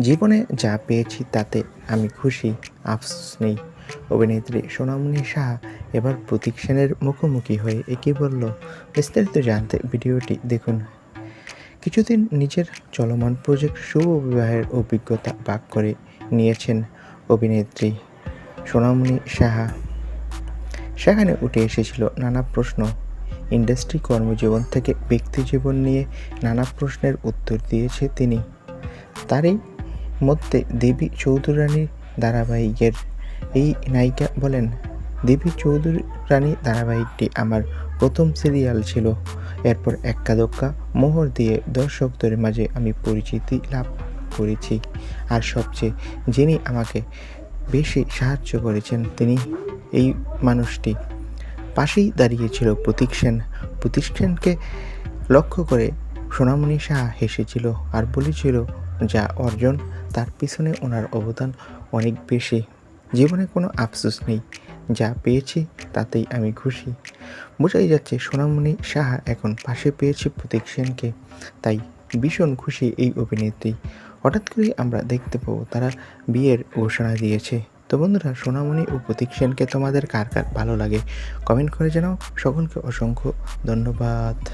জীবনে যা পেয়েছি তাতে আমি খুশি, আফসোস নেই। অভিনেত্রী সোনামণি সাহা এবার প্রতীক সেনের মুখোমুখি হয়ে একে বলল, বিস্তারিত জানতে ভিডিওটি দেখুন। কিছুদিন নিজের চলমান প্রজেক্ট শুভ বিবাহের অভিজ্ঞতা ভাগ করে নিয়েছেন অভিনেত্রী সোনামণি সাহা। সেখানে উঠে এসেছিল নানা প্রশ্ন। ইন্ডাস্ট্রি কর্মজীবন থেকে ব্যক্তিজীবন নিয়ে নানা প্রশ্নের উত্তর দিয়েছে তিনি। তারই মধ্যে দেবী চৌধুরানীর ধারাবাহিকের এই নায়িকা বলেন, দেবী চৌধুরী রানী ধারাবাহিকটি আমার প্রথম সিরিয়াল ছিল। এরপর এক্কা দোক্কা মোহর দিয়ে দর্শকদের মাঝে আমি পরিচিতি লাভ করেছি। আর সবচেয়ে যিনি আমাকে বেশি সাহায্য করেছেন, তিনি এই মানুষটি। পাশেই দাঁড়িয়েছিল প্রতীক সেন। প্রতীক সেনকে লক্ষ্য করে সোনামণি সাহা হেসেছিল আর বলেছিল যা অর্জন, তার পিছনে ওনার অবদান অনেক বেশি। জীবনে কোনো আফসোস নেই। যা পেয়েছি, তাতেই আমি খুশি। বোঝাই যাচ্ছে সোনামণি সাহা এখন পাশে পেয়েছে প্রতীক সেনকে। তাই ভীষণ খুশি এই অভিনেত্রী। হঠাৎ করেই আমরা দেখতে পাবো তারা বিয়ের ঘোষণা দিয়েছে। তো বন্ধুরা, সোনামণি ও প্রতীক সেনকে তোমাদের কার কার ভালো লাগে? কমেন্ট করে জানাও। সকলকে অসংখ্য ধন্যবাদ।